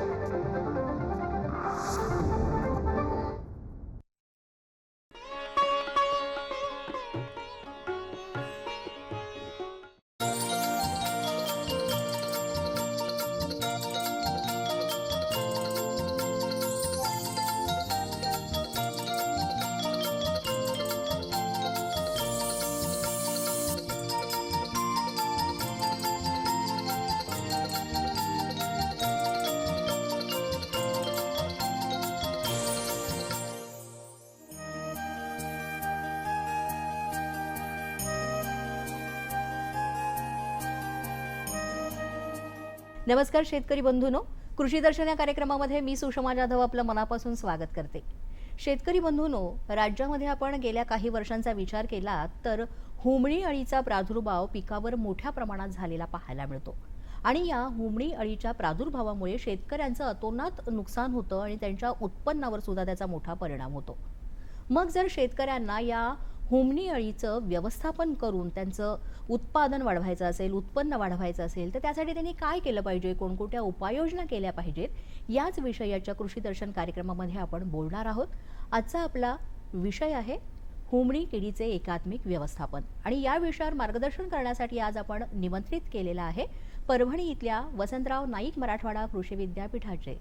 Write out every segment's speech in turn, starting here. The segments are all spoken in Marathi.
thank you. नमस्कार शेतकरी बंधूनो. कृषी दर्शन या कार्यक्रमामध्ये मी सुषमा जाधव आपलं मनापासून स्वागत करते. शेतकरी बंधूनो राज्यामध्ये आपण गेल्या काही वर्षांचा विचार केला तर हुमणी अळीचा प्रादुर्भाव पिकावर मोठ्या प्रमाणात झालेला पाहायला मिळतो. आणि या हुमणी अळीच्या प्रादुर्भावामुळे शेतकऱ्यांचं अतोनात नुकसान होतं आणि त्यांच्या उत्पन्नावर सुद्धा त्याचा मोठा परिणाम होतो. मग जर शेतकऱ्यांना या हुमणी अळीचं व्यवस्थापन करून त्यांचं उत्पादन वाढवायचं असेल उत्पन्न वाढवायचं असेल तर त्यासाठी त्यांनी काय केलं पाहिजे? कोणकोणत्या उपाययोजना केल्या पाहिजेत? याच विषयाच्या कृषी दर्शन कार्यक्रमामध्ये आपण बोलणार आहोत. आजचा आपला विषय आहे हुमणी किडीचे एकात्मिक व्यवस्थापन. आणि या विषयावर मार्गदर्शन करण्यासाठी आज आपण निमंत्रित केलेलं आहे परभणी इथल्या वसंतराव नाईक मराठवाडा कृषी विद्यापीठाचे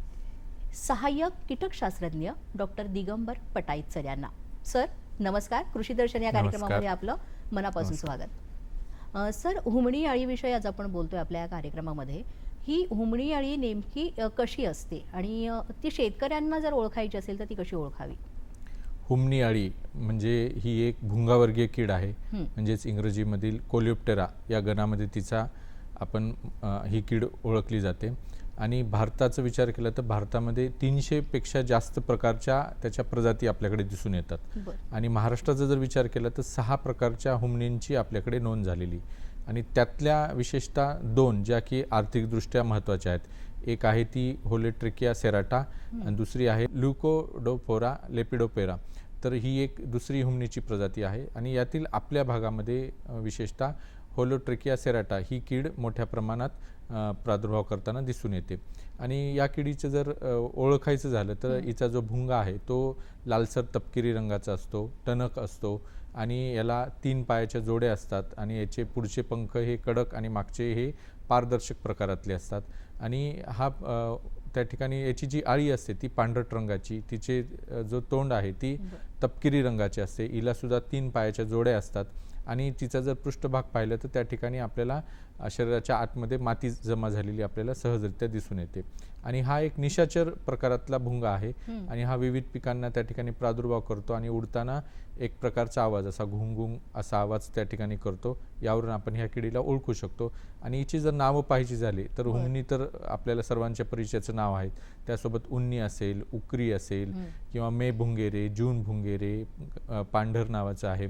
सहाय्यक कीटकशास्त्रज्ञ डॉक्टर दिगंबर पटाईतसर यांना. सर नमस्कार कृषी दर्शन या. कार्यक्रमामध्ये आपलं मनापासून स्वागत. सर हुमणी अळीविषयी आज आपण बोलतोय आपल्या या कार्यक्रमामध्ये. ही हुमणी अळी नेमकी कशी असते? आणि ती शेतकऱ्यांना जर ओळखायची असेल तर ती कशी ओळखावी? हुमणी अळी म्हणजे ही एक भुंगावर्गीय कीड आहे. म्हणजेच इंग्रजीमधील कोलिप्टेरा या गणामध्ये तिचा आपण ही कीड ओळखली जाते. आणि भारताचा विचार केला तर भारतामध्ये तीनशेपेक्षा जास्त प्रकारच्या त्याच्या प्रजाती आपल्याकडे दिसून येतात. आणि महाराष्ट्राचा जर विचार केला तर सहा प्रकारच्या हुमणींची आपल्याकडे नोंद झालेली. आणि त्यातल्या विशेषतः दोन ज्या की आर्थिकदृष्ट्या महत्त्वाच्या आहेत. एक आहे ती होलेट्रिकिया सेराटा आणि दुसरी आहे ल्युकोडोफोरा लेपिडोपेरा. तर ही एक दुसरी हुमणीची प्रजाती आहे. आणि यातील आपल्या भागामध्ये विशेषतः होलोट्रिकिया सेराटा ही कीड मोठ्या प्रमाणात प्रादुर्भाव करताना दिसून येते. आणि या किडीचं जर ओळखायचं झालं तर हिचा जो भुंगा आहे तो लालसर तपकिरी रंगाचा असतो टणक असतो आणि याला तीन पायाच्या जोड्या असतात आणि याचे पुढचे पंख हे कडक आणि मागचे हे पारदर्शक प्रकारातले असतात. आणि हा त्या ठिकाणी याची जी आळी असते ती पांढरट रंगाची तिचे जो तोंड आहे ती तपकिरी रंगाची असते. हिला सुद्धा तीन पायाच्या जोड्या असतात. आणि तिचा जर पृष्ठभाग पाहिलं तर त्या ठिकाणी आपल्याला शरीराच्या आतमध्ये माती जमा झालेली आपल्याला सहजरित्या दिसून येते आणि हा एक निशाचर प्रकारातला भुंगा आहे. आणि हा विविध पिकांना त्या ठिकाणी प्रादुर्भाव करतो आणि उडताना एक प्रकारचा आवाज असा घुंगुंग असा आवाज त्या ठिकाणी करतो यावरून आपण ह्या किडीला ओळखू शकतो आणि हिची जर नावं पाहायची झाली तर. हुमणी तर आपल्याला सर्वांच्या परिचयाचं नाव आहेत त्यासोबत उन्नी असेल उकरी असेल. किंवा मे भुंगेरे जून भुंगेरे पांढर नावाचं आहे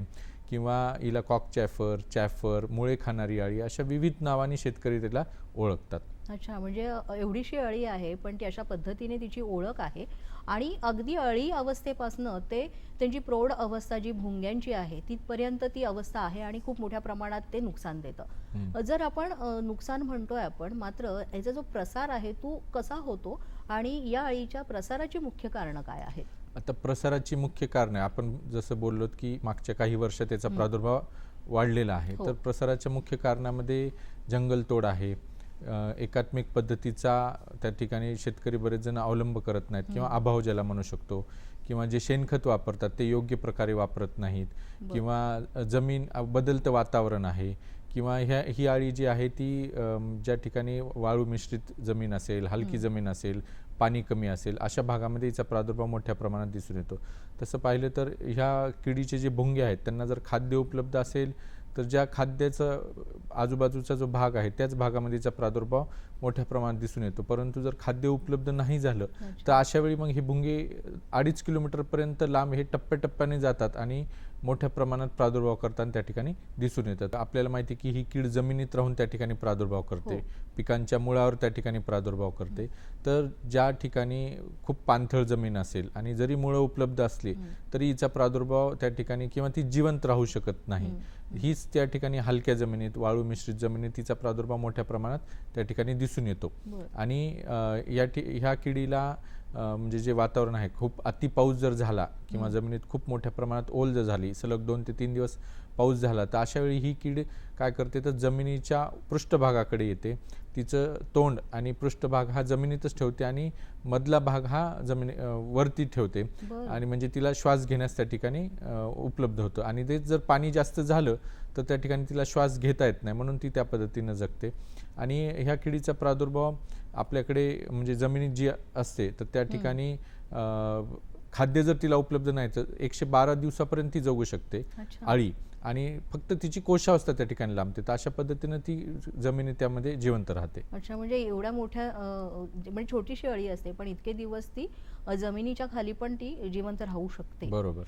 किंवा हिला कॉक चॅफर चॅफर मुळे खाणारी आळी अशा विविध नावाने शेतकरी त्याला ओळखतात. अच्छा म्हणजे एवढीशी अळी आहे पण ती अशा पद्धतीने तिची ओळख आहे. आणि अगदी अळी अवस्थेपासनं ते त्यांची प्रौढ अवस्था जी भुंग्यांची आहे तिथपर्यंत ती अवस्था आहे आणि खूप मोठ्या प्रमाणात ते नुकसान देतं. जर आपण नुकसान म्हणतोय आपण मात्र याचा जो प्रसार आहे तो कसा होतो आणि या अळीच्या प्रसाराची मुख्य कारणं काय आहेत? आता प्रसाराची मुख्य कारणे आपण जसं बोललो की मागच्या काही वर्ष त्याचा प्रादुर्भाव वाढलेला आहे. हो. तर प्रसाराच्या मुख्य कारणामध्ये जंगलतोड आहे. एकात्मिक पद्धतीचा त्या ठिकाणी शेतकरी बरेच जण अवलंब करत नाहीत किंवा अभाव ज्याला म्हणू शकतो किंवा जे शेणखत वापरतात ते योग्य प्रकारे वापरत नाहीत. किंवा जमीन बदलतं वातावरण आहे किंवा ह्या ही आळी जी आहे ती ज्या ठिकाणी वाळू मिश्रित जमीन असेल हलकी जमीन असेल पाणी कमी असेल अशा भागामध्ये याचा प्रादुर्भाव मोठ्या प्रमाणात दिसून येतो. तसं पाहिलं तर ह्या किडीचे जे भुंगे आहेत त्यांना जर खाद्य उपलब्ध असेल तर ज्या खाद्याचं आजूबाजूचा जो भाग आहे त्याच भागामध्ये हिचा प्रादुर्भाव मोठ्या प्रमाणात दिसून येतो. परंतु जर खाद्य उपलब्ध नाही झालं तर अशा वेळी मग हे भुंगे अडीच किलोमीटरपर्यंत लांब हे टप्प्याटप्प्याने जातात आणि मोठ्या प्रमाणात प्रादुर्भाव करताना त्या ठिकाणी दिसून येतात. आपल्याला माहिती की ही कीड जमिनीत राहून त्या ठिकाणी प्रादुर्भाव करते. हो. पिकांच्या मुळावर त्या ठिकाणी प्रादुर्भाव करते. तर ज्या ठिकाणी खूप पाणथळ जमीन असेल आणि जरी मुळं उपलब्ध असली तरी हिचा प्रादुर्भाव त्या ठिकाणी किंवा ती जिवंत राहू शकत नाही. हीच त्या ठिकाणी हलक्या जमिनीत वाळू मिश्रित जमिनीत तिचा प्रादुर्भाव मोठ्या प्रमाणात त्या ठिकाणी दिसून येतो. आणि या ठि ह्या किडीला म्हणजे जे वातावरण आहे खूप अति पाऊस जर झाला किंवा जमिनीत खूप मोठ्या प्रमाणात ओल जर झाली सलग दोन ते तीन दिवस पाऊस झाला तर अशा वेळी ही कीड काय करते? तर जमिनीच्या पृष्ठभागाकडे येते. तिचं तोंड आणि पृष्ठभाग हा जमिनीतच ठेवते आणि मधला भाग हा जमिनी वरती ठेवते. आणि म्हणजे तिला श्वास घेण्यास त्या ठिकाणी उपलब्ध होतं. आणि ते जर पाणी जास्त झालं तर त्या ठिकाणी तिला श्वास घेता येत नाही म्हणून ती त्या पद्धतीनं जगते. आणि ह्या किडीचा प्रादुर्भाव आपल्याकडे म्हणजे जमिनीत जी असते तर त्या ठिकाणी खाद्य जर तिला उपलब्ध नाही तर एकशे बारा दिवसापर्यंत ती जगू शकते. अळी. आणि फक्त तिची कोशावस्था त्या ठिकाणी लांबते तर अशा पद्धतीनं ती जमिनी त्यामध्ये जिवंत राहते. अच्छा म्हणजे एवढ्या मोठ्या म्हणजे छोटीशी अळी असते पण इतके दिवस ती जमिनीच्या खाली पण ती जिवंत राहू शकते. बरोबर.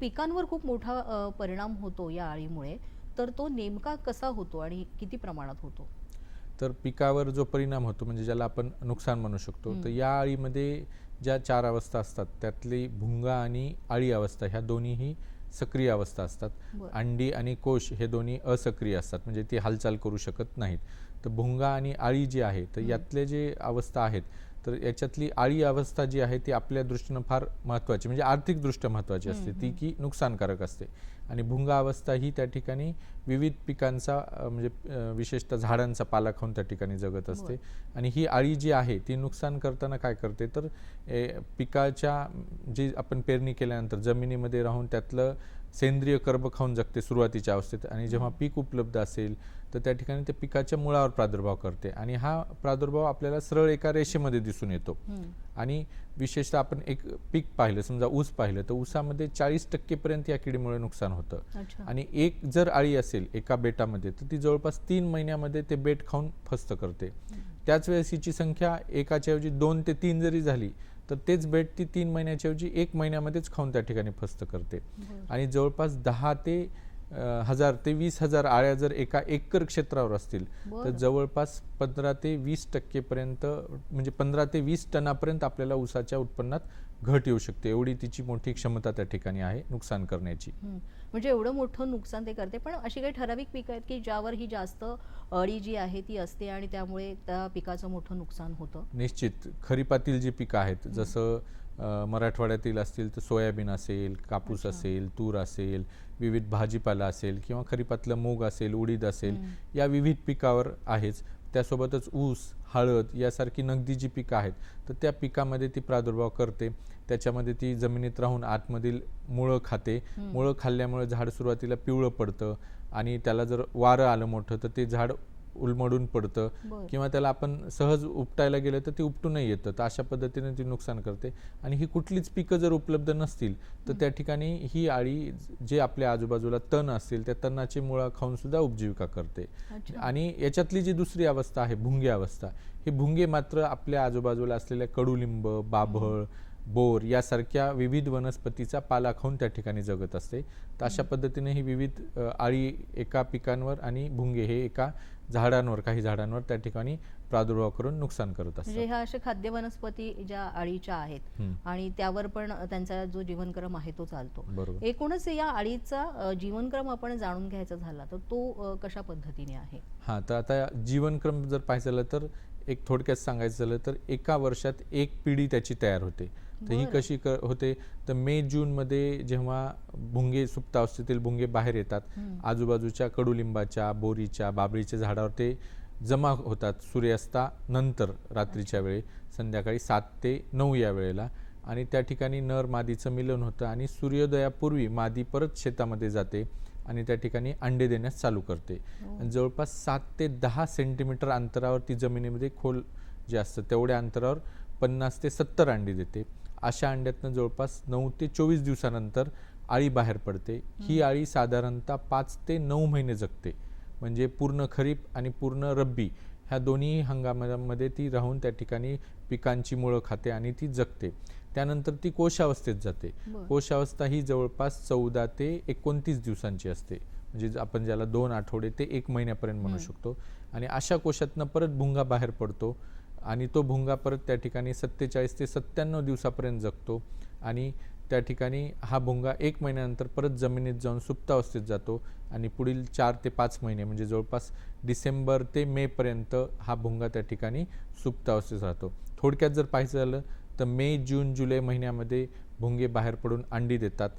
पिकांवर खूप मोठा परिणाम होतो या अळीमुळे तर तो नेमका कसा होतो आणि किती प्रमाणात होतो? तर पिकावर जो परिणाम होतो म्हणजे ज्याला आपण नुकसान म्हणू शकतो तर या अळीमध्ये ज्या चार अवस्था असतात त्यातली भुंगा आणि अळी अवस्था ह्या दोन्हीही सक्रिय अवस्था असतात. अंडी आणि कोश हे दोन्ही असक्रिय असतात म्हणजे ती हालचाल करू शकत नाहीत. तर भुंगा आणि आळी जी आहे तर यातले जे अवस्था आहेत तर याच्यातली आळी अवस्था जी आहे ती आपल्या दृष्टीनं फार महत्त्वाची म्हणजे आर्थिकदृष्ट्या महत्त्वाची असते ती की नुकसानकारक असते. आणि भुंगा अवस्था ही त्या ठिकाणी विविध पिकांचा म्हणजे विशेषतः झाडांचा पाला खाऊन त्या ठिकाणी जगत असते. आणि ही आळी जी आहे ती नुकसान करताना काय करते? तर ए, पिकाच्या जी आपण पेरणी केल्यानंतर जमिनीमध्ये राहून त्यातलं सेंद्रिय कर्ब खाऊन जगते सुरुवातीच्या अवस्थेत. आणि जेव्हा पीक उपलब्ध असेल तर त्या ठिकाणी ते पिकाच्या मुळावर प्रादुर्भाव करते. आणि हा प्रादुर्भाव आपल्याला सरळ एका रेषेमध्ये दिसून येतो. आणि विशेषतः आपण एक पीक पाहिलं समजा ऊस पाहिलं तर ऊसामध्ये चाळीस टक्केपर्यंत या किडीमुळे नुकसान होतं. आणि एक जर आळी असेल एका बेटामध्ये तर ती जवळपास तीन महिन्यामध्ये ते बेट खाऊन फस्त करते. त्याच वेळेस हिची संख्या एकाच्या ऐवजी दोन ते तीन जरी झाली तर तेच बेट ती तीन महिन्याच्या ऐवजी एक महिन्यामध्येच खाऊन त्या ठिकाणी फस्त करते. आणि जवळपास दहा ते हजार ते वीस हजार आळ्या जर एका एकर क्षेत्रावर असतील तर. जवळपास पंधरा ते वीस टक्केपर्यंत म्हणजे पंधरा ते वीस टनापर्यंत आपल्याला ऊसाच्या उत्पन्नात घट येऊ शकते. एवढी तिची मोठी क्षमता त्या ठिकाणी आहे नुकसान करण्याची. म्हणजे एवढं मोठं नुकसान ते करते पण अशी काही ठराविक पिकं आहेत की ज्यावर ही जास्त अळी जी आहे ती असते आणि त्यामुळे त्या पिकाचं मोठं नुकसान होतं? निश्चित. खरीपातील जी पिकं आहेत जसं मराठवाड्यातील असतील तर सोयाबीन असेल कापूस असेल तूर असेल विविध भाजीपाला असेल किंवा खरीपातलं मूग असेल उडीद असेल या विविध पिकावर आहेच. त्यासोबतच ऊस हळद यासारखी नगदी जी पिकं आहेत तर त्या पिकामध्ये ती प्रादुर्भाव करते. त्याच्यामध्ये ती जमिनीत राहून आतमधील मुळं खाते. मुळं खाल्ल्यामुळे झाड सुरुवातीला पिवळं पडतं आणि त्याला जर वारं आलं मोठं तर ते झाड उलमडून पडतं. किंवा त्याला आपण सहज उपटायला गेलं तर ते उपटूनही येतं. तर अशा पद्धतीने ती नुकसान करते. आणि ही कुठलीच पिकं जर उपलब्ध नसतील तर त्या ठिकाणी ही आळी जे आपल्या आजूबाजूला तण असतील त्या तणाची मुळा खाऊन सुद्धा उपजीविका करते. आणि याच्यातली जी दुसरी अवस्था आहे भुंगे अवस्था ही भुंगे मात्र आपल्या आजूबाजूला असलेल्या कडुलिंब बाभळ बोर यासारख्या विविध वनस्पतीचा पाला खाऊन त्या ठिकाणी जगत असते. तर अशा पद्धतीने ही विविध आळी एका पिकांवर आणि भुंगे हे एका झाडांवर काही झाडांवर त्या ठिकाणी प्रादुर्भाव करून नुकसान करत म्हणजे असतात ह्या अशा खाद्य वनस्पती ज्या अळीच्या आहेत. आणि त्यावर पण त्यांचा जो जीवनक्रम आहे तो चालतो. बरोबर. एकूणच या अळीचा अ, जीवनक्रम आपण जाणून घ्यायचा झाला तर तो कशा पद्धतीने आहे? हां तर आता जीवनक्रम जर पाहायचं झालं तर एक थोडक्यात सांगायचं झालं तर एका वर्षात एक पिढी त्याची तयार होते. तर ही. कशी क होते? तर मे जूनमध्ये जेव्हा भुंगे सुप्तावस्थेतील भुंगे बाहेर येतात. आजूबाजूच्या कडुलिंबाच्या बोरीच्या बाबळीच्या झाडावर ते जमा होतात सूर्यास्तानंतर रात्रीच्या वेळी संध्याकाळी सात ते नऊ या वेळेला. आणि त्या ठिकाणी नर मादीचं मिलन होतं आणि सूर्योदयापूर्वी मादी परत शेतामध्ये जाते आणि त्या ठिकाणी अंडे देण्यास चालू करते. आणि जवळपास सात ते दहा सेंटीमीटर अंतरावर ती जमिनीमध्ये खोल जे असतं तेवढ्या अंतरावर पन्नास ते सत्तर अंडी देते. अशा अंड्यातनं जवळपास नऊ ते चोवीस दिवसानंतर आळी बाहेर पडते. ही आळी साधारणतः पाच ते नऊ महिने जगते. म्हणजे पूर्ण खरीप आणि पूर्ण रब्बी ह्या दोन्ही हंगामामध्ये ती राहून त्या ठिकाणी पिकांची मुळं खाते आणि ती जगते. त्यानंतर ती कोशावस्थेत जाते. कोशावस्था ही जवळपास चौदा ते एकोणतीस दिवसांची असते. म्हणजे आपण ज्याला दोन आठवडे ते एक महिन्यापर्यंत म्हणू शकतो. आणि अशा कोशातनं परत भुंगा बाहेर पडतो. आणि तो भुंगा परत त्या ठिकाणी सत्तेचाळीस ते सत्त्याण्णव दिवसापर्यंत जगतो. आणि त्या ठिकाणी हा भुंगा एक महिन्यानंतर परत जमिनीत जाऊन सुप्तावस्थेत जातो आणि पुढील चार ते पाच महिने म्हणजे जवळपास डिसेंबर ते मेपर्यंत हा भुंगा त्या ठिकाणी सुप्तावस्थेत राहतो. थोडक्यात जर पाहायचं झालं तर मे जून जुलै महिन्यामध्ये भुंगे बाहेर पडून अंडी देतात.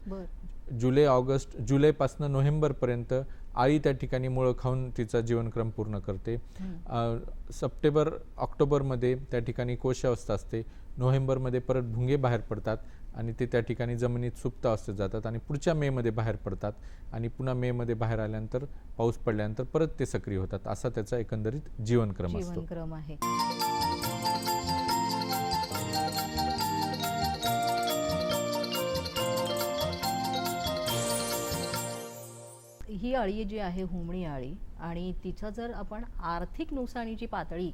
जुलै ऑगस्ट जुलैपासून नोव्हेंबरपर्यंत आळी त्या ठिकाणी मुळं खाऊन तिचा जीवनक्रम पूर्ण करते. सप्टेंबर ऑक्टोबरमध्ये त्या ठिकाणी कोशावस्था असते. नोव्हेंबरमध्ये परत भुंगे बाहेर पडतात आणि ते त्या ठिकाणी जमिनीत सुप्त अवस्थेत जातात आणि पुढच्या मेमध्ये बाहेर पडतात आणि पुन्हा मेमध्ये बाहेर आल्यानंतर पाऊस पडल्यानंतर परत ते सक्रिय होतात. असा त्याचा एकंदरीत जीवनक्रम असतो. जीवनक्रम आहे. ही अळी जी आहे हुमणी अळी आणि तिचं जर आपण आर्थिक नुकसानीची पातळी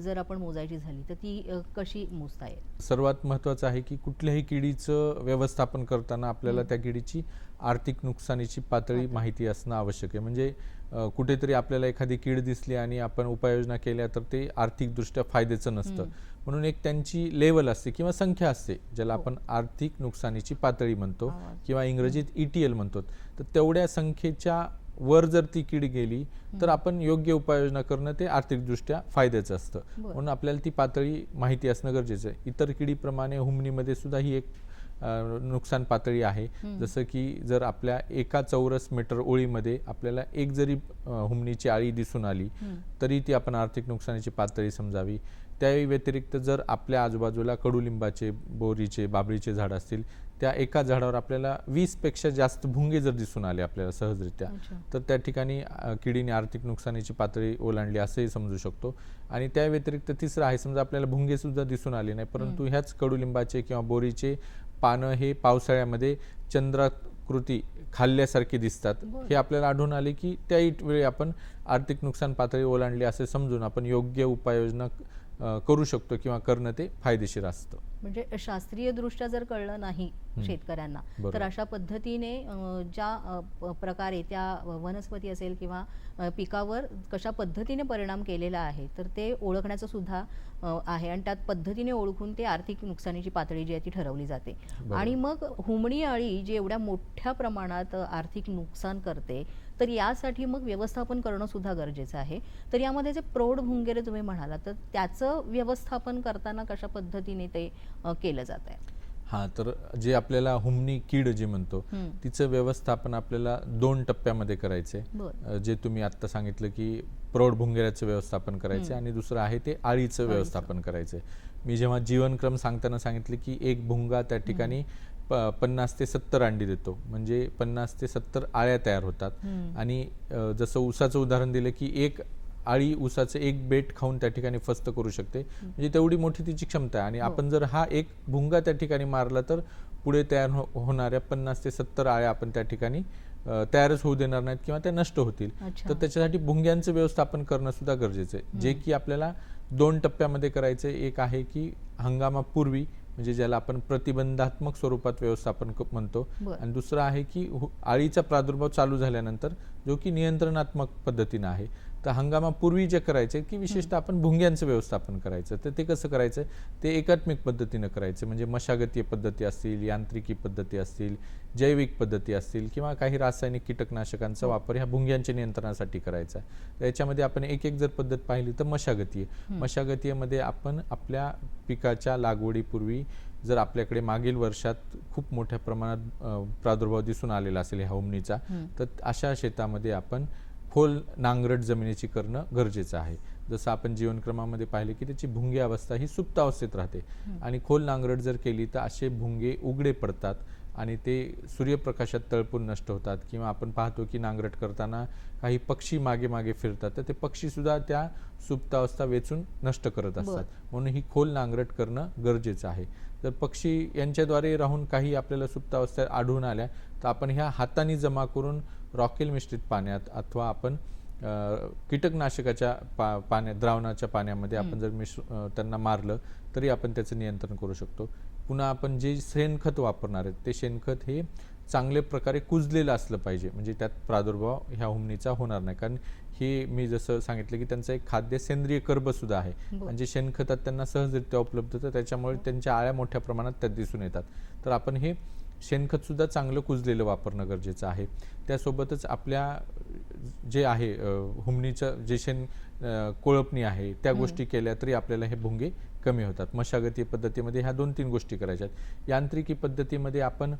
जर आपण मोजायची झाली तर ती कशी मोजता येईल? सर्वात महत्त्वाचं आहे की कुठल्याही किडीचं व्यवस्थापन करताना आपल्याला त्या किडीची आर्थिक नुकसानीची पातळी. माहिती असणं आवश्यक आहे. म्हणजे कुठेतरी आपल्याला एखादी कीड दिसली आणि आपण उपाययोजना केल्या तर ते आर्थिकदृष्ट्या फायद्याचं नसतं. म्हणून एक त्यांची लेवल असते किंवा संख्या असते ज्याला आपण आर्थिक नुकसानीची पातळी म्हणतो. किंवा इंग्रजीत ईटीएल म्हणतो. तर तेवढ्या संख्येच्या वर जर ती कीड गेली तर आपण योग्य उपाययोजना करणं ते आर्थिकदृष्ट्या फायद्याचं असतं. म्हणून आपल्याला ती पातळी माहिती असणं गरजेचं आहे. इतर किडीप्रमाणे हुमणीमध्ये सुद्धा ही एक नुकसान पातळी आहे. जसं की जर आपल्या एका चौरस मीटर ओळीमध्ये आपल्याला एक जरी हुमणीची आळी दिसून आली तरी ती आपण आर्थिक नुकसानीची पातळी समजावी. त्या व्यतिरिक्त जर आपल्या आजूबाजूला कडुलिंबाचे बोरीचे बाबळीचे झाड असतील त्या एका झाडावर आपल्याला वीसपेक्षा जास्त भुंगे जर दिसून आले आपल्याला सहजरित्या. तर त्या ठिकाणी किडीने आर्थिक नुकसानीची पातळी ओलांडली असंही समजू शकतो. आणि त्या व्यतिरिक्त तिसरं आहे समजा आपल्याला भुंगे सुद्धा दिसून आले नाही परंतु ह्याच कडुलिंबाचे किंवा बोरीचे पानं हे पावसाळ्यामध्ये चंद्राकृती खाल्ल्यासारखे दिसतात. हे आपल्याला आढळून आले की त्याही वेळी आपण आर्थिक नुकसान पातळी ओलांडली असे समजून आपण योग्य उपाययोजना करू शकतो किंवा करणं ते फायदेशीर असतं. म्हणजे शास्त्रीय दृष्ट्या जर कळलं नाही शेतकऱ्यांना तर. अशा पद्धतीने ज्या प्रकारे त्या वनस्पती असेल किंवा पिकावर कशा पद्धतीने परिणाम केलेला आहे तर ते ओळखण्याचं सुद्धा आहे. आणि त्यात पद्धतीने ओळखून ते आर्थिक नुकसानीची पातळी जी आहे ती ठरवली जाते. आणि मग हुमणी अळी जी एवढ्या मोठ्या प्रमाणात आर्थिक नुकसान करते तर यासाठी मग व्यवस्थापन करणं सुद्धा गरजेचं आहे. तर यामध्ये जे प्रौढ भुंगेरे तुम्ही म्हणाला तर त्याचं व्यवस्थापन करताना कशा पद्धतीने ते केलं जात आहे? हा तर जे आपल्याला हुमणी कीड जे म्हणतो. तिचं व्यवस्थापन आपल्याला दोन टप्प्यामध्ये. अ, जे तुम्ही आत्ता सांगितलं की प्रौढ भुंगेऱ्याचं व्यवस्थापन करायचं आणि दुसरं आहे ते आळीचं व्यवस्थापन करायचंय. मी जेव्हा जीवनक्रम सांगताना सांगितलं की एक भुंगा त्या ठिकाणी प पन्नास ते सत्तर अंडी देतो. म्हणजे पन्नास ते सत्तर आळ्या तयार होतात. आणि जसं ऊसाचं उदाहरण दिलं की एक आळी ऊसाचं एक बेट खाऊन त्या ठिकाणी फस्त करू शकते. म्हणजे तेवढी मोठी तिची क्षमता आहे. आणि आपण जर हा एक भुंगा त्या ठिकाणी मारला तर पुढे तयार हो होणाऱ्या पन्नास ते सत्तर आळ्या आपण त्या ठिकाणी तयारच होऊ देणार नाहीत किंवा त्या नष्ट होतील. तर त्याच्यासाठी भुंग्यांचं व्यवस्थापन करणं सुद्धा गरजेचं आहे. जे की आपल्याला दोन टप्प्यामध्ये करायचं एक आहे की हंगामापूर्वी म्हणजे ज्याला आपण प्रतिबंधात्मक स्वरूपात व्यवस्थापन म्हणतो. आणि दुसरं आहे की आळीचा प्रादुर्भाव चालू झाल्यानंतर जो की नियंत्रणात्मक पद्धतीनं आहे तर हंगामापूर्वी जे करायचे की विशेषतः आपण भुंग्यांचं व्यवस्थापन करायचं. तर ते कसं करायचं? ते एकात्मिक पद्धतीनं करायचं. म्हणजे मशागतीय पद्धती असतील यांत्रिकी पद्धती असतील जैविक पद्धती असतील किंवा काही रासायनिक कीटकनाशकांचा वापर ह्या भुंग्यांच्या नियंत्रणासाठी करायचा. तर याच्यामध्ये आपण एक एक जर पद्धत पाहिली तर मशागतीय. मशागतीयमध्ये आपण आपल्या पिकाच्या लागवडीपूर्वी जर आपल्याकडे मागील वर्षात खूप मोठ्या प्रमाणात प्रादुर्भाव दिसून आलेला असेल ह्या हुमणीचा तर अशा शेतामध्ये आपण खोल नांगरट जमिनीची करणं गरजेचं आहे. जसं आपण जीवनक्रमामध्ये पाहिले की त्याची भुंगे अवस्था ही सुप्त अवस्थेत राहते. आणि खोल नांगरट जर केली तर असे भुंगे उघडे पडतात आणि ते सूर्यप्रकाशात तळपून नष्ट होतात किंवा आपण पाहतो की नांगरट करताना काही पक्षी मागे मागे फिरतात तर ते पक्षी सुद्धा त्या सुप्तावस्था वेचून नष्ट करत असतात. म्हणून ही खोल नांगरट करणं गरजेचं आहे. जर पक्षी यांच्याद्वारे राहून काही आपल्याला सुप्तावस्था आढळून आल्या तर आपण ह्या हाताने जमा करून रॉकेल मिश्रित पाण्यात अथवा आपण कीटकनाशकाच्या पा पाण्या द्रावणाच्या पाण्यामध्ये आपण जर मिश्र त्यांना मारलं तरी आपण त्याचं नियंत्रण करू शकतो. पुन्हा आपण जे शेणखत वापरणार आहेत ते शेणखत हे चांगल्या प्रकारे कुजलेलं असलं पाहिजे. म्हणजे त्यात प्रादुर्भाव ह्या हुमणीचा होणार नाही. कारण हे मी जसं सांगितलं की त्यांचं एक खाद्य सेंद्रिय कर्ब सुद्धा आहे. म्हणजे शेणखतात त्यांना सहजरित्या उपलब्ध होतं त्याच्यामुळे त्यांच्या आळ्या मोठ्या प्रमाणात त्यात दिसून येतात. तर आपण हे शेणखत सुद्धा चांगलं कुजलेलं वापरणं गरजेचं आहे. त्यासोबतच आपल्या जे आहे हुमणीचं जे शेण कोळपणी आहे त्या गोष्टी केल्या तरी आपल्याला हे भुंगे कमी होतात. मशागती पद्धतीमध्ये ह्या दोन तीन गोष्टी करायच्यात. यांत्रिकी पद्धतीमध्ये आपण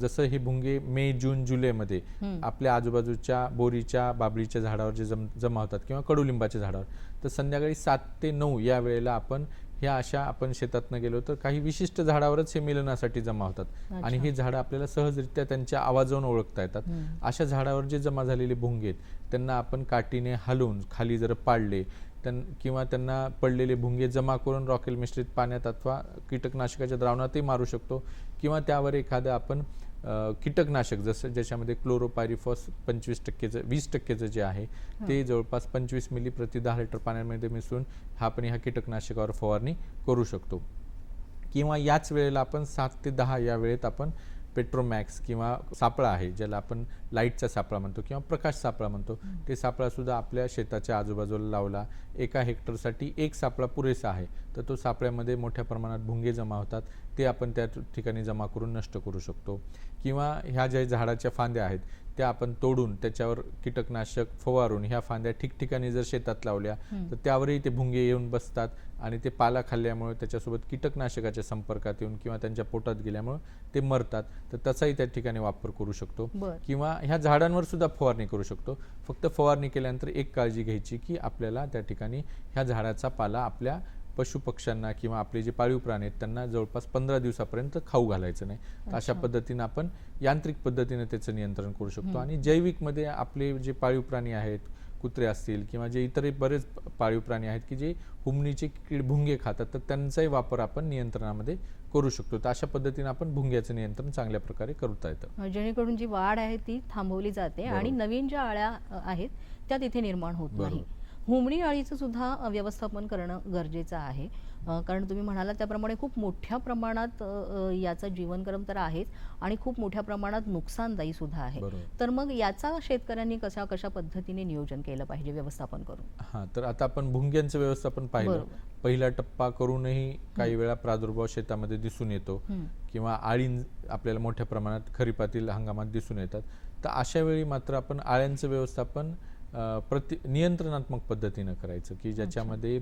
जसं हे भुंगे मे जून जुलैमध्ये आपल्या आजूबाजूच्या बोरीच्या बाबळीच्या झाडावर जे जम जमा होतात किंवा कडुलिंबाच्या झाडावर तर संध्याकाळी सात ते नऊ या वेळेला आपण ह्या अशा आपण शेतातनं गेलो तर काही विशिष्ट झाडावरच हे मिलनासाठी जमा होतात. आणि हे झाडं आपल्याला सहजरित्या त्यांच्या आवाजावरून ओळखता येतात. अशा झाडावर जे जमा झालेले भुंगे आहेत त्यांना आपण काठीने हलवून खाली जर पाडले त्यां किंवा त्यांना पडलेले भुंगे जमा करून रॉकेल मिश्रित पाण्यात अथवा कीटकनाशकाच्या द्रावणातही मारू शकतो. किंवा त्यावर एखादं आपण कीटकनाशक जसं ज्याच्यामध्ये क्लोरोपायरिफॉस पंचवीस टक्केचं वीस टक्केचं जे आहे ते जवळपास पंचवीस मिली प्रति दहा लिटर पाण्यामध्ये मिसळून हा आपण ह्या कीटकनाशकावर फवारणी करू शकतो. किंवा याच वेळेला आपण सात ते दहा या वेळेत आपण पेट्रोमॅक्स किंवा सापळा आहे ज्याला आपण लाईटचा सापळा म्हणतो किंवा प्रकाश सापळा म्हणतो. ते सापळा सुद्धा आपल्या शेताच्या आजूबाजूला लावला. एका हेक्टरसाठी एक सापळा पुरेसा आहे. तर तो सापळ्यामध्ये मोठ्या प्रमाणात भुंगे जमा होतात. ते आपण त्या ठिकाणी जमा करून नष्ट करू शकतो. किंवा ह्या ज्या झाडाच्या फांद्या आहेत त्या आपण तोडून त्याच्यावर कीटकनाशक फवारून ह्या फांद्या ठिकठिकाणी जर शेतात लावल्या तर त्यावरही ते भुंगे येऊन बसतात आणि ते पाला खाल्ल्यामुळे त्याच्यासोबत कीटकनाशकाच्या संपर्कात येऊन किंवा त्यांच्या पोटात गेल्यामुळे ते मरतात. तर त्याचाही त्या ठिकाणी वापर करू शकतो. किंवा ह्या झाडांवर सुद्धा फवारणी करू शकतो. फक्त फवारणी केल्यानंतर एक काळजी घ्यायची की आपल्याला त्या ठिकाणी ह्या झाडाचा पाला आपल्या पशुपक्ष्यांना किंवा आपले जे पाळीव प्राणी आहेत त्यांना जवळपास पंधरा दिवसापर्यंत खाऊ घालायचं नाही. तर अशा पद्धतीनं आपण यांत्रिक पद्धतीने त्याचं नियंत्रण करू शकतो. आणि जैविकमध्ये आपले जे पाळीव प्राणी आहेत कुत्रे असतील किंवा जे इतरही बरेच पाळीव प्राणी आहेत की जे हुमणीचे कीड भुंगे खातात तर त्यांचाही वापर आपण नियंत्रणामध्ये करू शकतो. तर अशा पद्धतीने आपण भुंग्याचं नियंत्रण चांगल्या प्रकारे करता येतं. जेणेकरून जी वाढ आहे ती थांबवली जाते आणि नवीन ज्या आळ्या आहेत त्या तिथे निर्माण होत नाही. हुमणी अळीचं सुद्धा व्यवस्थापन करणं गरजेचं आहे कारण तुम्ही म्हणाला त्याप्रमाणे खूप मोठ्या प्रमाणात याचा जीवनक्रम तर आहेच आणि खूप मोठ्या प्रमाणात नुकसानदायी सुद्धा आहे. तर मग याचा शेतकऱ्यांनी कशा कशा पद्धतीने नियोजन केलं पाहिजे व्यवस्थापन करून हां तर आता आपण भुंग्यांचं व्यवस्थापन पाहिलं. पहिला टप्पा करूनही काही वेळा प्रादुर्भाव शेतामध्ये दिसून येतो. किंवा आळी आपल्याला मोठ्या प्रमाणात खरीपातील हंगामात दिसून येतात तर अशा वेळी मात्र आपण आळ्यांचं व्यवस्थापन प्रति नियंत्रणात्मक पद्धतीनं करायचं की ज्याच्यामध्ये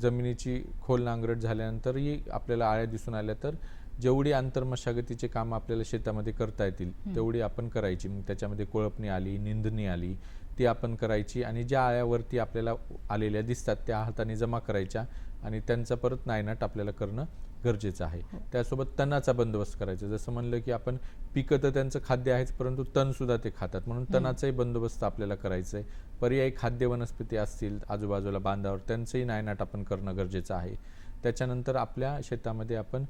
जमिनीची खोल नांगरट झाल्यानंतरही आपल्याला आळ्या दिसून आल्या तर जेवढी आंतरमशागतीचे काम आपल्याला शेतामध्ये करता येतील तेवढी आपण करायची. मग त्याच्यामध्ये कोळपणी आली निंदणी आली ती आपण करायची आणि ज्या आळ्यावरती आपल्याला आलेल्या दिसतात त्या हाताने जमा करायच्या आणि त्यांचा परत नायनाट आपल्याला करणं गरजेचं आहे. त्यासोबत तणाचा बंदोबस्त करायचा. जसं म्हणलं की आपण पिकं तर त्यांचं खाद्य आहेच परंतु तण सुद्धा ते खातात. म्हणून तणाचाही बंदोबस्त आपल्याला करायचा आहे पर्यायी खाद्य वनस्पती असतील आजूबाजूला बांधावर त्यांचंही नायनाट आपण करणं गरजेचं आहे. त्याच्यानंतर आपल्या शेतामध्ये आपण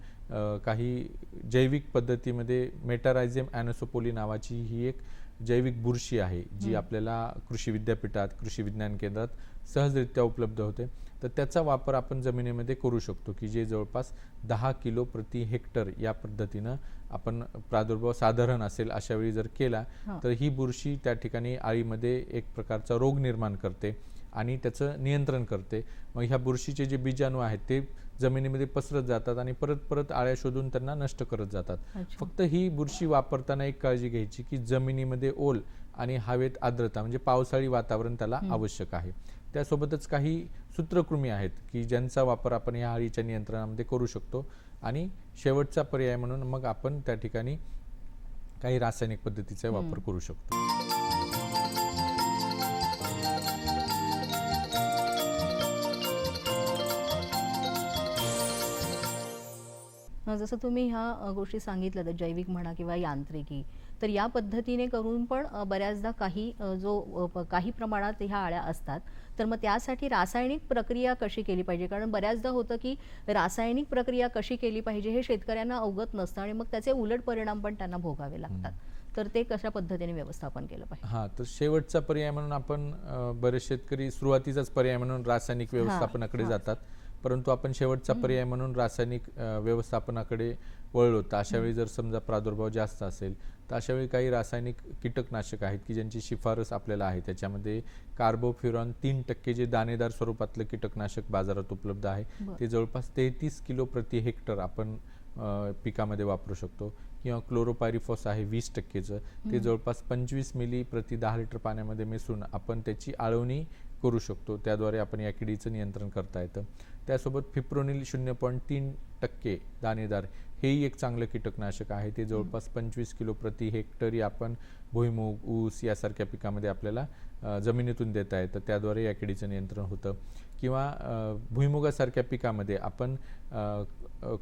काही जैविक पद्धतीमध्ये मेटारायझेम ॲनोसोपोली नावाची ही एक जैविक बुरशी आहे जी आपल्याला कृषी विद्यापीठात कृषी विज्ञान केंद्रात सहजरित्या उपलब्ध होते. तर त्याचा वापर आपण जमिनीमध्ये करू शकतो की जे जवळपास दहा किलो प्रति हेक्टर या पद्धतीनं आपण प्रादुर्भाव साधारण असेल अशा वेळी जर केला. तर ही बुरशी त्या ठिकाणी आळीमध्ये एक प्रकारचा रोग निर्माण करते. आणि त्याचं नियंत्रण करते. मग ह्या बुरशीचे जे बीजाणू आहेत ते जमिनीमध्ये पसरत जातात आणि परत परत आळ्या शोधून त्यांना नष्ट करत जातात. फक्त ही बुरशी वापरताना एक काळजी घ्यायची की जमिनीमध्ये ओल आणि हवेत आर्द्रता म्हणजे पावसाळी वातावरण त्याला आवश्यक आहे. त्यासोबतच काही सूत्रकृमी आहेत की ज्यांचा वापर आपण या अळीच्या नियंत्रणामध्ये करू शकतो. आणि शेवटचा पर्याय म्हणून मग आपण त्या ठिकाणी काही रासायनिक पद्धतीचा वापर करू शकतो. अ, जसं तुम्ही ह्या गोष्टी सांगितल्या तर जैविक म्हणा किंवा यांत्रिकी तर या पद्धतीने करून पण बऱ्याचदा काही जो काही प्रमाणात ह्या आळ्या असतात. तर मग त्यासाठी रासायनिक प्रक्रिया कशी केली पाहिजे? कारण बऱ्याचदा होतं की रासायनिक प्रक्रिया कशी केली पाहिजे हे शेतकऱ्यांना अवगत नसतं आणि मग त्याचे उलट परिणाम पण त्यांना भोगावे लागतात. तर ते कशा पद्धतीने व्यवस्थापन केलं पाहिजे? हा तर शेवटचा पर्याय म्हणून आपण बरेच शेतकरी सुरुवातीचाच पर्याय म्हणून रासायनिक व्यवस्थापनाकडे. जातात. परंतु आपण शेवटचा पर्याय म्हणून रासायनिक व्यवस्थापनाकडे वळलो तर अशा वेळी जर समजा प्रादुर्भाव जास्त असेल तर अशा वेळी काही रासायनिक कीटकनाशक आहेत की ज्यांची शिफारस आपल्याला आहे. त्याच्यामध्ये कार्बोफ्युरॉन तीन टक्के जे दाणेदार स्वरूपातलं कीटकनाशक बाजारात उपलब्ध आहे. ते जवळपास तेहतीस किलो प्रति हेक्टर आपण पिकामध्ये वापरू शकतो. किंवा क्लोरोपायरिफॉस आहे वीस टक्केचं ते जवळपास पंचवीस मिली प्रति दहा लिटर पाण्यामध्ये मिसळून आपण त्याची आळवणी करू शकतो. त्याद्वारे आपण या किडीचं नियंत्रण करता येतं. त्यासोबत फिप्रोनिल शून्य पॉईंट तीन टक्के दाणेदार हेही एक चांगलं कीटकनाशक आहे. ते जवळपास पंचवीस किलो प्रति हेक्टरी आपण भुईमूग ऊस यासारख्या पिकामध्ये आपल्याला जमिनीतून देता येतं त्याद्वारे या किडीचं नियंत्रण होतं. किंवा भुईमुगासारख्या पिकामध्ये आपण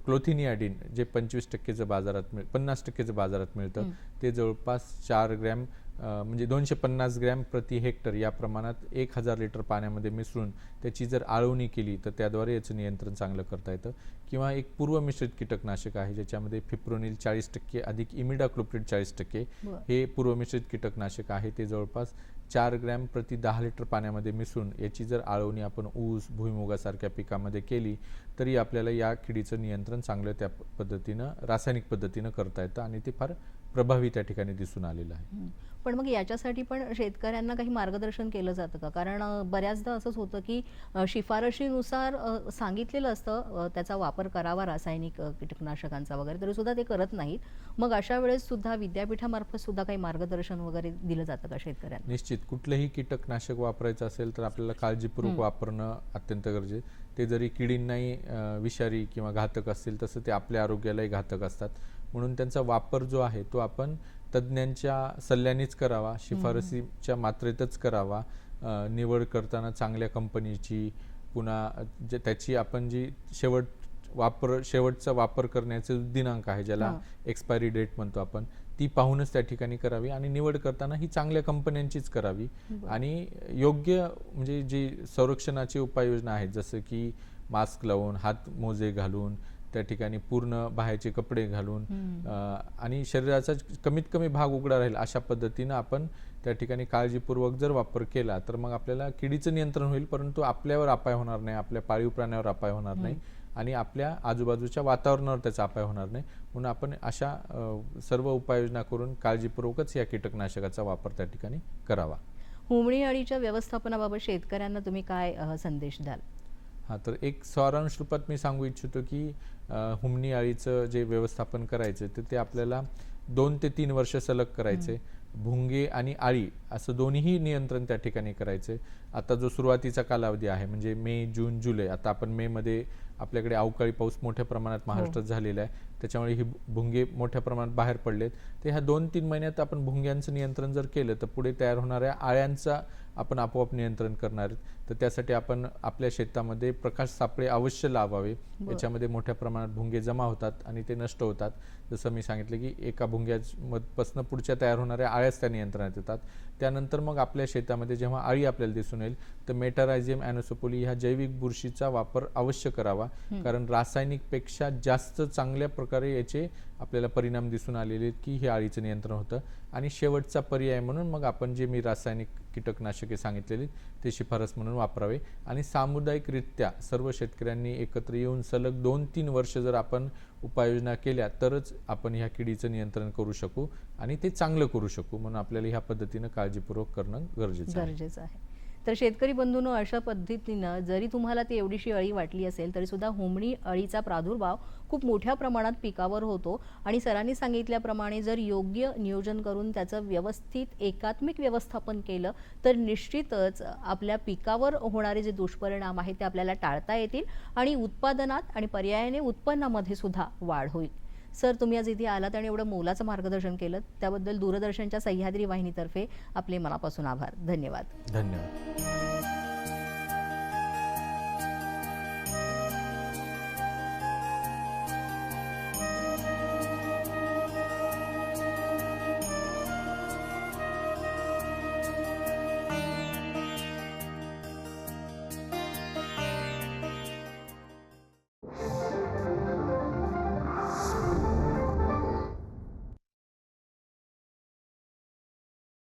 क्लोथिनियाडिन जे पंचवीस टक्केचं बाजारात मिळ पन्नास टक्केचं बाजारात मिळतं ते जवळपास चार ग्रॅम म्हणजे दोनशे पन्नास ग्रॅम प्रति हेक्टर या प्रमाणात एक हजार लिटर पाण्यामध्ये मिसळून त्याची जर आळवणी केली तर त्याद्वारे याचं नियंत्रण चांगलं करता येतं किंवा एक पूर्वमिश्रित कीटकनाशक आहे ज्याच्यामध्ये फिप्रोनिल चाळीस टक्के अधिक इमिडाक्लोप्रिड चाळीस टक्के. हे पूर्वमिश्रित कीटकनाशक आहे ते जवळपास चार ग्रॅम प्रति दहा लिटर पाण्यामध्ये मिसळून याची जर आळवणी आपण ऊस भुईमुगासारख्या पिकामध्ये केली तरी आपल्याला या किडीचं नियंत्रण चांगलं त्या पद्धतीनं रासायनिक पद्धतीनं करता येतं आणि ते फार प्रभावी त्या ठिकाणी दिसून आलेलं आहे. पण मग याच्यासाठी पण शेतकऱ्यांना काही मार्गदर्शन केलं जातं का? कारण बऱ्याचदा असंच होतं की शिफारशीनुसार सांगितलेलं असतं त्याचा वापर करावा रासायनिक कीटकनाशकांचा वगैरे तरी सुद्धा ते करत नाहीत. मग अशा वेळेस सुद्धा विद्यापीठामार्फत सुद्धा काही मार्गदर्शन वगैरे दिलं जातं का शेतकऱ्यांना? निश्चित. कुठलंही कीटकनाशक वापरायचं असेल तर आपल्याला काळजीपूर्वक वापरणं अत्यंत गरजेचं ते जरी किडींनाही विषारी किंवा घातक असतील तसं ते आपल्या आरोग्यालाही घातक असतात. म्हणून त्यांचा वापर जो आहे तो आपण तज्ज्ञांच्या सल्ल्यानेच करावा शिफारसीच्या मात्रेतच करावा. निवड करताना चांगल्या कंपनीची पुन्हा जे त्याची आपण जी शेवट वापर शेवटचा वापर करण्याचा दिनांक आहे ज्याला हां. एक्सपायरी डेट म्हणतो आपण ती पाहूनच त्या ठिकाणी करावी आणि निवड करताना ही चांगल्या कंपन्यांचीच करावी. आणि योग्य म्हणजे जी संरक्षणाची उपाययोजना आहेत जसं की मास्क लावून हात मोजे घालून त्या ठिकाणी पूर्ण बाहेरचे कपडे घालून आणि शरीराचा कमीत कमी भाग उघडा राहील अशा पद्धतीनं आपण त्या ठिकाणी काळजीपूर्वक जर वापर केला तर मग आपल्याला किडीचं नियंत्रण होईल परंतु आपल्यावर अपाय होणार नाही आपल्या पाळीव प्राण्यावर अपाय होणार नाही आणि आपल्या आजूबाजूच्या वातावरणावर त्याचा अपाय होणार नाही. म्हणून आपण अशा सर्व उपाययोजना करून काळजीपूर्वकच या कीटकनाशकाचा वापर त्या ठिकाणी करावा. हुमणी अळीच्या व्यवस्थापनाबाबत शेतकऱ्यांना तुम्ही काय संदेश द्याल? हा तर एक सारांश रूपात मी सांगू इच्छितो की अ, हुमणी अळीचं जे व्यवस्थापन करायचं तर ते आपल्याला दोन ते तीन वर्ष सलग करायचे. भुंगे आणि आळी असं दोन्हीही नियंत्रण त्या ठिकाणी करायचे. आता जो सुरुवातीचा कालावधी आहे म्हणजे मे जून जुलै आता आपण मे मध्ये आपल्याकडे अवकाळी पाऊस मोठ्या प्रमाणात महाराष्ट्रात झालेला आहे. त्याच्यामुळे ही भुंगे मोठ्या प्रमाणात बाहेर पडलेत. तर ह्या दोन तीन महिन्यात आपण भुंग्यांचं नियंत्रण जर केलं तर पुढे तयार होणाऱ्या आळ्यांचा आपण आपोआप नियंत्रण करणार तर त्यासाठी आपण आपल्या शेतामध्ये प्रकाश सापळे अवश्य लावावे. याच्यामध्ये मोठ्या प्रमाणात भुंगे जमा होतात आणि ते नष्ट होतात. जसं मी सांगितलं की एका भुंग्यापासून पुढच्या तयार होणाऱ्या आळ्याच त्या नियंत्रणात येतात. त्यानंतर मग आपल्या शेतामध्ये जेव्हा आळी आपल्याला दिसून येईल तर मेटारायझियम अॅनोसोपोली ह्या जैविक बुरशीचा वापर अवश्य करावा. कारण रासायनिकपेक्षा जास्त चांगल्या प्रकारे याचे आपल्याला परिणाम दिसून आलेले आहेत की हे आळीचं नियंत्रण होतं. आणि शेवटचा पर्याय म्हणून मग आपण जे मी रासायनिक कीटकनाशके सांगितलेली ते शिफारस म्हणून वापरावे. आणि सामुदायिकरित्या सर्व शेतकऱ्यांनी एकत्र येऊन सलग दोन तीन वर्ष जर आपण उपाययोजना केल्या तरच आपण ह्या किडीचं नियंत्रण करू शकू आणि ते चांगलं करू शकू म्हणून आपल्याला ह्या पद्धतीनं काळजीपूर्वक करणं गरजेचं गरजेचं आहे. तर शेतकरी बंधूंनो अशा पद्धतीनं जरी तुम्हाला ती एवढीशी अळी वाटली असेल तरी सुद्धा हुमणी अळीचा प्रादुर्भाव खूप मोठ्या प्रमाणात पिकावर होतो. आणि सरांनी सांगितल्याप्रमाणे जर योग्य नियोजन करून त्याचं व्यवस्थित एकात्मिक व्यवस्थापन केलं तर निश्चितच आपल्या पिकावर होणारे जे दुष्परिणाम आहेत ते आपल्याला टाळता येतील आणि उत्पादनात आणि पर्यायाने उत्पन्नामध्ये सुद्धा वाढ होईल. सर तुम्ही आज इथे आलात आणि एवढं मोलाचं मार्गदर्शन केलं त्याबद्दल दूरदर्शनच्या सह्याद्री वाहिनीतर्फे आपले मनापासून आभार. धन्यवाद. धन्यवाद.